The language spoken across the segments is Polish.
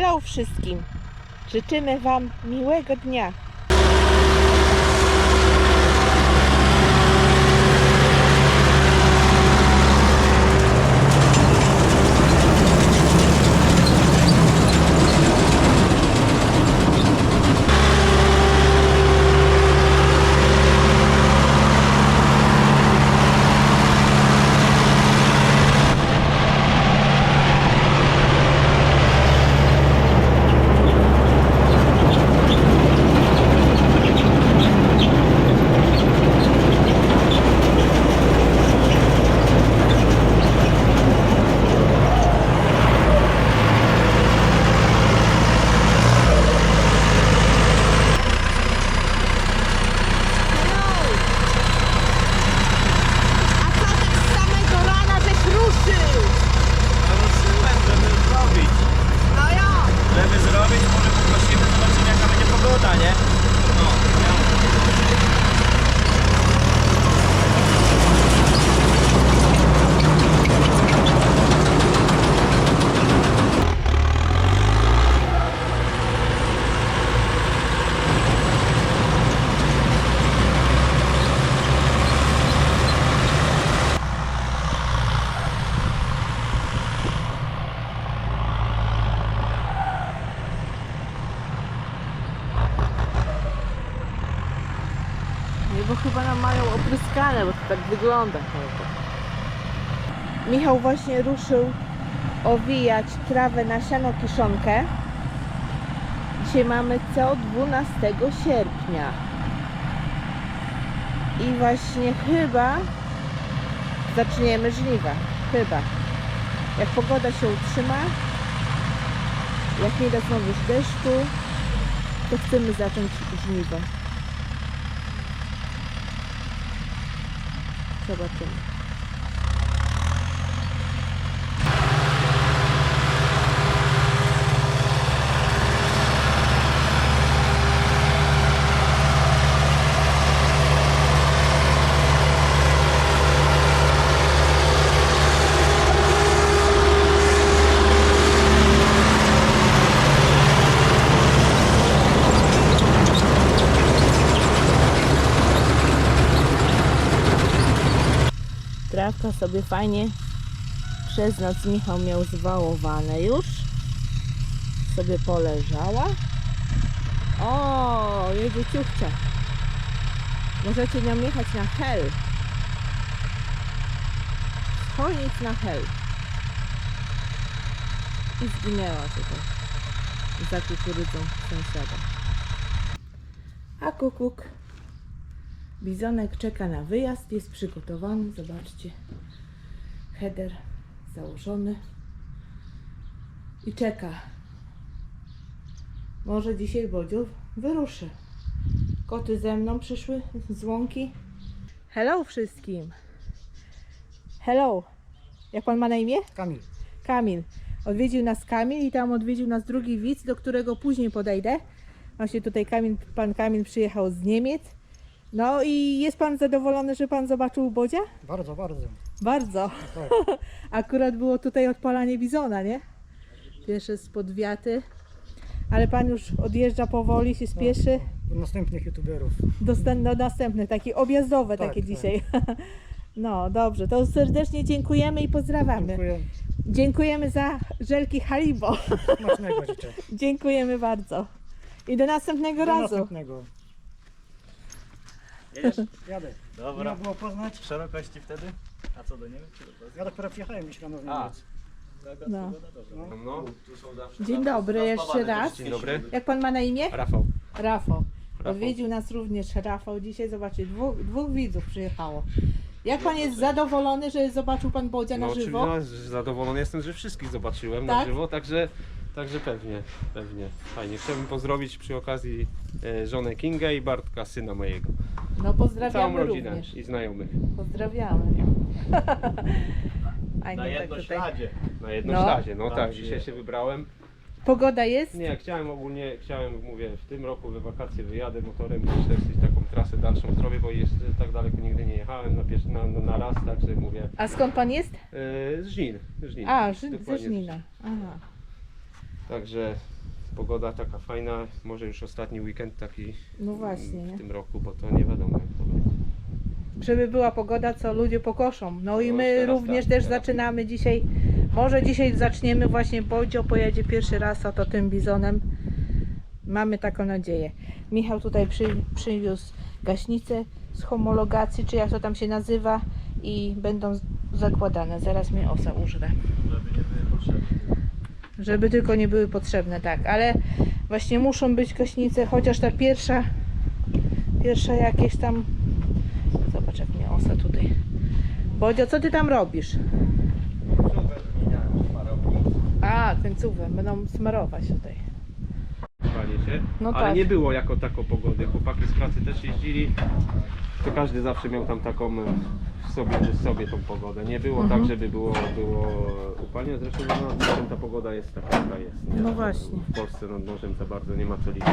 Hello wszystkim! Życzymy Wam miłego dnia. A co tak z samego rana żeś ruszył? Ruszyłem, żeby zrobić. No ja! Żeby zrobić, może poprosimy, zobaczymy jaka będzie pogoda, nie? No, ja. Nie, bo chyba nam mają opryskane, bo wygląda. Michał właśnie ruszył owijać trawę na siano kiszonkę. Dzisiaj mamy co 12 sierpnia. I właśnie chyba zaczniemy żniwa. Chyba. Jak pogoda się utrzyma, jak nie da znowu deszczu, to chcemy zacząć żniwo. Zobaczymy. Sobie fajnie przez noc Michał miał zwałowane już. Sobie poleżała. O, jedzie ciuchcia. Możecie nią jechać na hel. Chojnic na hel. I zginęła tutaj. Za kukurydzą sąsiada. A kukuk Bizonek czeka na wyjazd, jest przygotowany. Zobaczcie. Header założony. I czeka. Może dzisiaj Bodziu wyruszy. Koty ze mną przyszły z łąki. Hello wszystkim. Hello. Jak pan ma na imię? Kamil. Kamil. Odwiedził nas Kamil i tam odwiedził nas drugi widz, do którego później podejdę. Właśnie tutaj Kamil, pan Kamil przyjechał z Niemiec. No i jest pan zadowolony, że pan zobaczył Bodzia? Bardzo, bardzo. Bardzo. Tak. Akurat było tutaj odpalanie bizona, nie? Pierwsze spod wiaty. Ale pan już odjeżdża powoli, się spieszy. Do następnych youtuberów. Do, do następnych, takie objazdowe Tak, takie tak. dzisiaj. No dobrze, to serdecznie dziękujemy i pozdrawiamy. Dziękuję. Dziękujemy za żelki. Smacznego życzę. Dziękujemy bardzo. I do następnego Do razu. następnego. Jedziesz? Jadę. Dobra. Miło było poznać. Szerokości wtedy? A co do niego? Czy do Polski? Ja dopiero przyjechałem dziś rano w A. Niemiec. Taka No. dobra. No. No, tu są zawsze Dzień dobry jeszcze raz. Dzień dobry. Jak pan ma na imię? Rafał. Rafał. Odwiedził nas również Rafał. Dzisiaj zobaczcie, dwóch, dwóch widzów przyjechało. Jak pan jest zadowolony, że zobaczył pan Bodzia No na oczywiście żywo? no, zadowolony jestem, że wszystkich zobaczyłem na Tak? żywo, także, także pewnie, pewnie. Fajnie. Chciałbym pozdrowić przy okazji e, żonę Kinga i Bartka, syna mojego. No Całą pozdrawiamy rodzinę również. i znajomych. Pozdrawiamy. Fajnie Na tak jedno tutaj. śladzie. Na jedno No. śladzie. No tak, dzisiaj się wybrałem. Pogoda jest? Nie, chciałem ogólnie, chciałem, mówię, w tym roku we wakacje wyjadę motorem i też taką trasę dalszą zrobię, bo jeszcze tak daleko nigdy nie jechałem na, pierwszy, na, na, na raz, także mówię, A skąd pan jest? e, z Żnin. z Żnin. A, Ży- ze Dokładnie z Żnina. Aha. Także pogoda taka fajna, może już ostatni weekend taki No właśnie, w nie? tym roku, bo to nie wiadomo jak to będzie. Żeby była pogoda, co ludzie pokoszą. No i No, my teraz również tak, też teraz. zaczynamy dzisiaj. Może dzisiaj zaczniemy właśnie, Bodzio pojedzie pierwszy raz oto tym bizonem. Mamy taką nadzieję. Michał tutaj przy, przywiózł gaśnicę z homologacji, czy jak to tam się nazywa i będą z- zakładane. Zaraz mnie osa użre. Żeby nie były potrzebne. Żeby tylko nie były potrzebne, tak. Ale właśnie muszą być gaśnice, chociaż ta pierwsza, pierwsza jakieś tam. Zobacz jak mnie osa tutaj. Bodzio, co ty tam robisz? A, końcówę. Będą smarować tutaj. No Ale tak. nie było jako tako pogody. Chłopaki z pracy też jeździli. To każdy zawsze miał tam taką e, w sobie, w sobie tą pogodę. Nie było Mhm. tak, żeby było, było upalnie. Zresztą no, ta pogoda jest taka, jaka jest. nie? No właśnie. W Polsce nad morzem za bardzo nie ma co liczyć.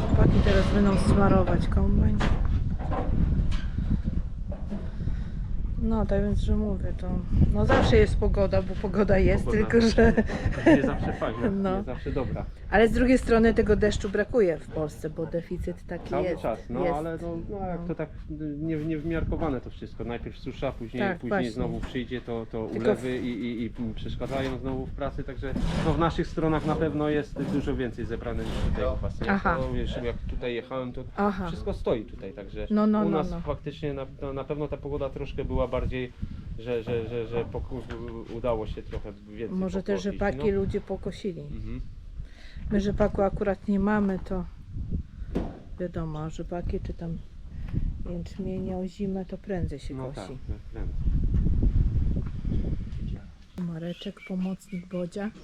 Chłopaki teraz będą smarować kombajn. No, tak więc, że mówię, to no zawsze jest pogoda, bo pogoda jest, Pogoda. tylko że... Nie zawsze fajna, No. nie zawsze dobra. Ale z drugiej strony tego deszczu brakuje w Polsce, bo deficyt taki Cały jest. czas, no jest. ale no, no jak to tak nie, nie wmiarkowane to wszystko. Najpierw susza, później, Tak, później właśnie. znowu przyjdzie to, to Tylko ulewy i, i, i przeszkadzają znowu w pracy, także no, w naszych stronach na pewno jest dużo więcej zebrane niż tutaj u Was. Nie? Aha. To, wiesz, jak tutaj jechałem, to Aha. wszystko stoi tutaj, także No, no, u no, nas no. faktycznie na, no, na pewno ta pogoda troszkę była bardziej, że, że, że, że poku- udało się trochę więcej Może też pokosić, rzepaki no. ludzie pokosili. Mhm. My rzepaku akurat nie mamy, to wiadomo, rzepaki czy tam jęczmienia o zimę to prędzej się No tak, kosi. tak, prędzej. Mareczek, pomocnik Bodzia.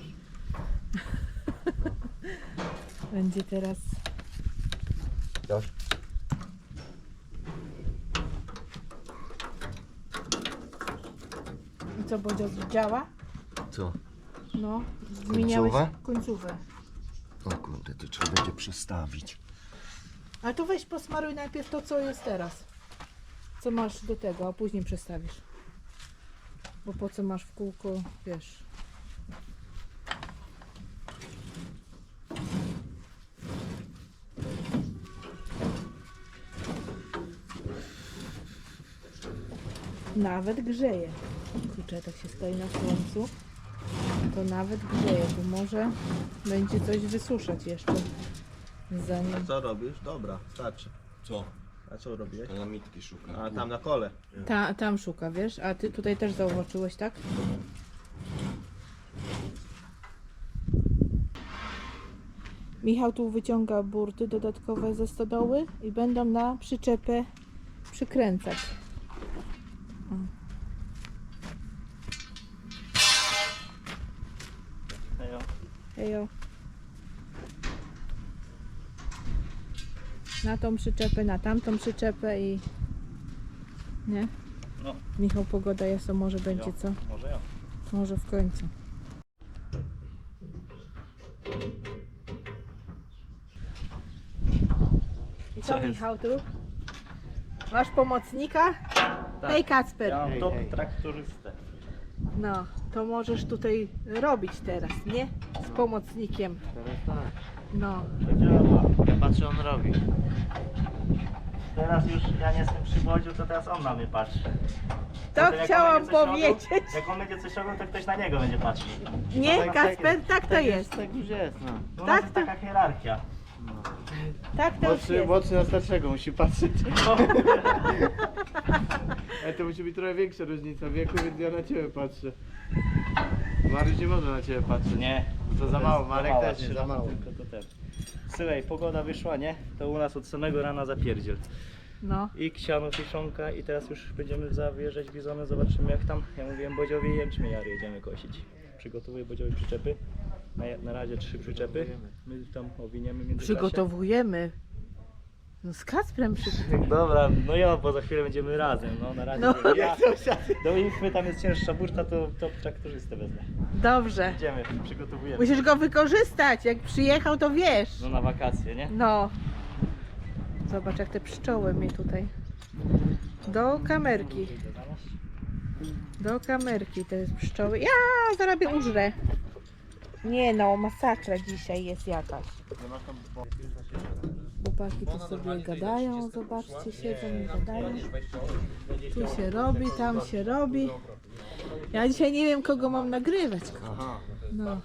Będzie teraz. I co Bodzio działa? Co? No, zmieniałeś Końcówę? końcówę. O kurde, to trzeba będzie przestawić. Ale to weź posmaruj najpierw to, co jest teraz. Co masz do tego, a później przestawisz. Bo po co masz w kółko, wiesz. Nawet grzeje. Kurczę, tak się stoi na słońcu. To nawet grzeje, to może będzie coś wysuszać jeszcze. Zanim... A co robisz? Dobra, starczy. Co? A co robiłeś? Dynamiki szukam. A tam na kole. Ta, tam szuka, wiesz? A ty tutaj też zauważyłeś, tak? Michał tu wyciąga burty dodatkowe ze stodoły i będą na przyczepę przykręcać. Hejo. Na tą przyczepę, na tamtą przyczepę i... Nie? No. Michał, pogoda jest, to może będzie co? Może ja. Może w końcu. I co Co? Michał tu? Masz pomocnika? Hej Kacper. Ja mam top traktorystę. No, to możesz tutaj robić teraz, nie? Pomocnikiem. No. To działa. Ja patrzę, on robi. Teraz już ja nie jestem przy Bodziu, to teraz on na mnie patrzy. To Potem jak on chciałam będzie coś robił- powiedzieć. Jak on będzie coś robił, to ktoś na niego będzie patrzył. Nie, tak- Kacper, tak to jest. Tak już jest, no. Tak to- taka hierarchia. Tak to już Młodszy, jest. młodszy na starszego musi patrzeć. Ale to musi być trochę większa różnica wieku, więc ja na ciebie patrzę. Mariusz nie może na ciebie patrzeć. Nie. To za mało, Marek mało, też nie, za mało. Tylko to ten. Słuchaj, pogoda wyszła, nie? To u nas od samego rana zapierdziel. No. I ksiano, kiszonka i teraz już będziemy zawierzać bizony, zobaczymy jak tam. Ja mówiłem Bodziowi jęczmieniary jedziemy kosić. Przygotowuję Bodziowi przyczepy. Na, na razie trzy przyczepy. My tam owiniemy między Przygotowujemy. No z Kacprem przy... Dobra, no ja, bo za chwilę będziemy razem, no na razie. No. Ja, do Infy tam jest cięższa burta, to, to traktorzystę wezmę. Dobrze. Idziemy, przygotowujemy. Musisz go wykorzystać. Jak przyjechał, to wiesz. No na wakacje, nie? No. Zobacz, jak te pszczoły mi tutaj. Do kamerki. Do kamerki te pszczoły. Ja zarabię użrę. Nie no, masakra dzisiaj jest jakaś. Chłopaki tu sobie gadają, zobaczcie, siedzą i gadają. Tu się robi, tam się robi. Ja dzisiaj nie wiem, kogo mam nagrywać. No.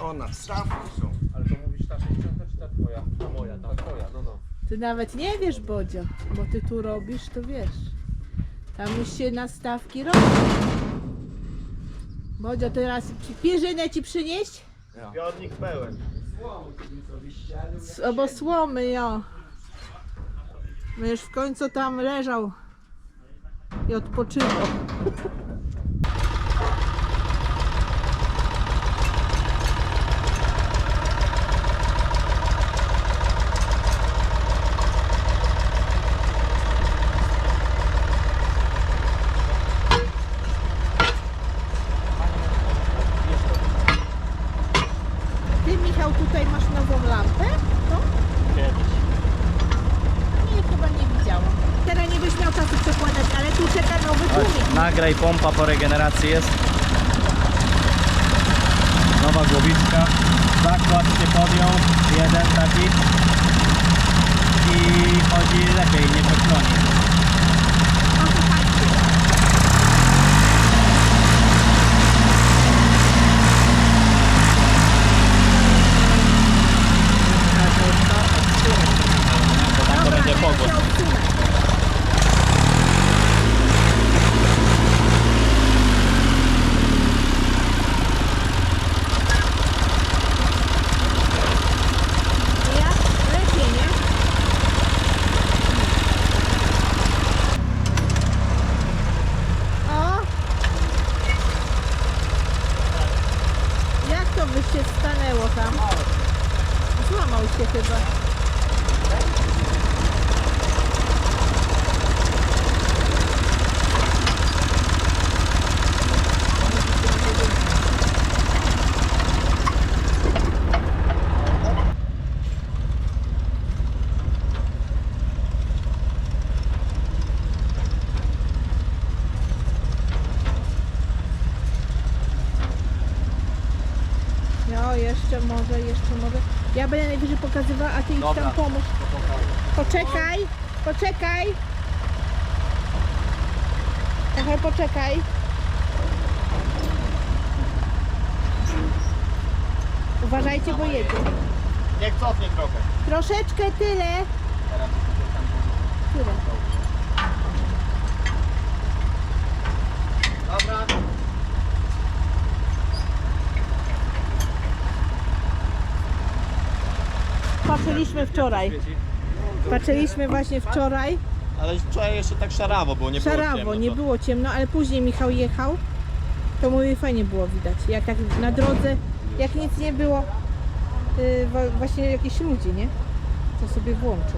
Ona, stawki są. Ale to mówisz ta 60 czy ta twoja? Ta moja, ta twoja, no no. Ty nawet nie wiesz, Bodzio, bo ty tu robisz, to wiesz. Tam już się nastawki robi. Bodzio, teraz ci pierzynę ci przynieść? Zbiornik pełen. S- Albo słomy, jo. Będziesz w końcu tam leżał i odpoczywał. Ty, Michał, tutaj masz nową lampę? No? Kiedyś. Nie, chyba nie widziałam. Teraz nie byś miał czasu przekładać, ale tu czeka nowy tłumik. Nagraj pompa po regeneracji jest. Nowa głowiczka. Zakład się podjął. Jeden taki. I chodzi lepiej, nie pośloni. Bo tam to będzie pogłos. Ja? Lepiej, nie? O! Jak to by się stanęło tam? Złamał się chyba. No, jeszcze może, jeszcze może. Ja będę najwyżej pokazywała, a ty idź tam pomóż. Poczekaj, poczekaj. Trochę poczekaj. Uważajcie, bo jedzie. Niech cofnie trochę. Troszeczkę tyle. Tyle. Dobra. Patrzyliśmy wczoraj. Patrzyliśmy właśnie wczoraj. Ale wczoraj jeszcze tak szarawo było, nie było Szarawo, ciemno, nie to- było ciemno, ale później Michał jechał. To mówi fajnie było widać. Jak tak na drodze, jak nic nie było, wa- właśnie jakieś ludzie, nie? To sobie włączą.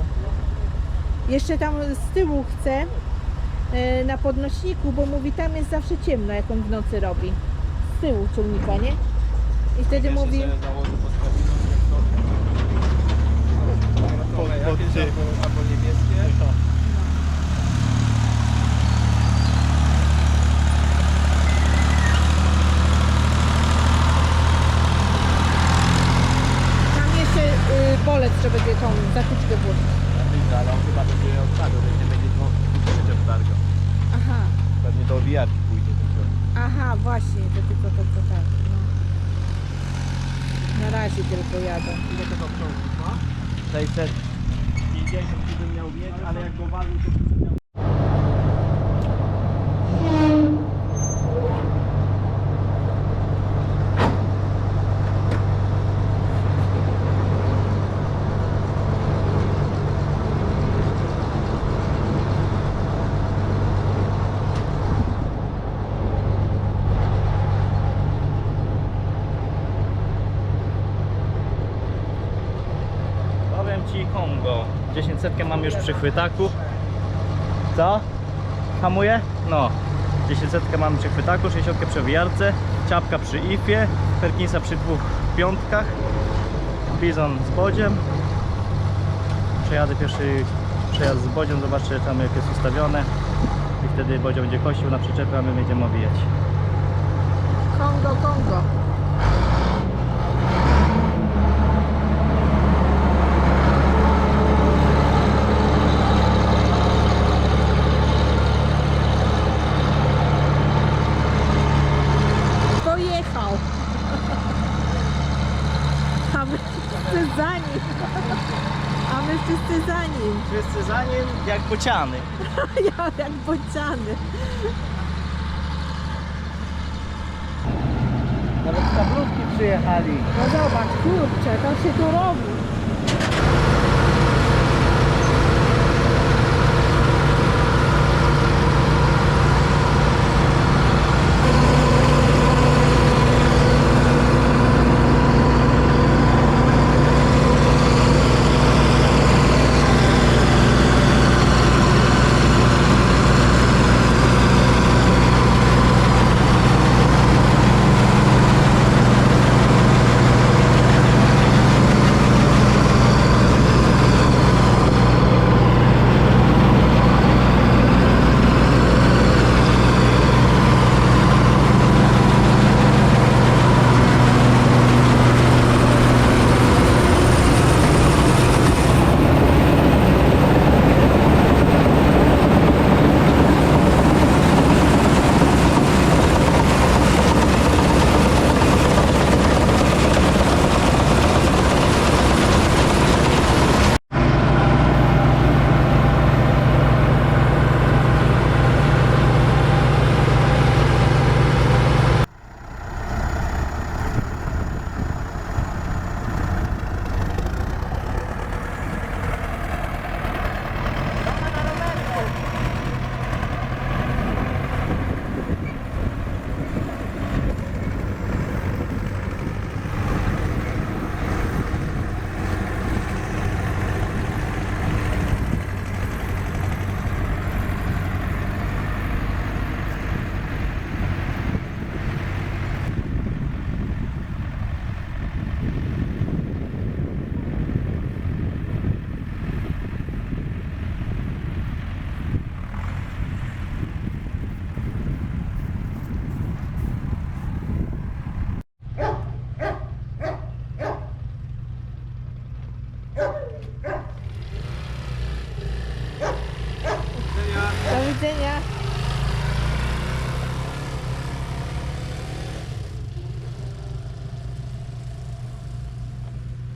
Jeszcze tam z tyłu chce yy, na podnośniku, bo mówi tam jest zawsze ciemno, jak on w nocy robi. Z tyłu ciągnika, nie? I wtedy mówi, Pod, pod ty. Albo niebieskie. tam jeszcze yy, bolec, żeby tą zatyczkę włożyć. Ja widzę, ale on chyba będzie odstawił, będzie będzie dwóch przyczep targa. Aha. Pewnie do owijarki pójdzie tylko. Aha, właśnie, to tylko to, to tak. No. Na razie tylko jadą. Ile tego obciążnik ma? 650 gdybym miał mieć, ale jak go to... Ci Kongo. 10 setkę mam już przy chwytaku. Co? Hamuje? No. 10 setkę mam przy chwytaku, 60 przy owijarce, ciapka przy ifie, Perkinsa przy dwóch piątkach, bizon z bodziem. Przejadę pierwszy przejazd z bodziem, zobaczę tam jak jest ustawione i wtedy bodzio będzie kosił na przyczepę, a my będziemy owijać. Kongo, Kongo. Pojechał. A my wszyscy za nim. A my wszyscy za nim. Wszyscy za nim jak bociany. Ja jak bociany. Nawet kablówki przyjechali. No zobacz, kurczę, to się tu robi.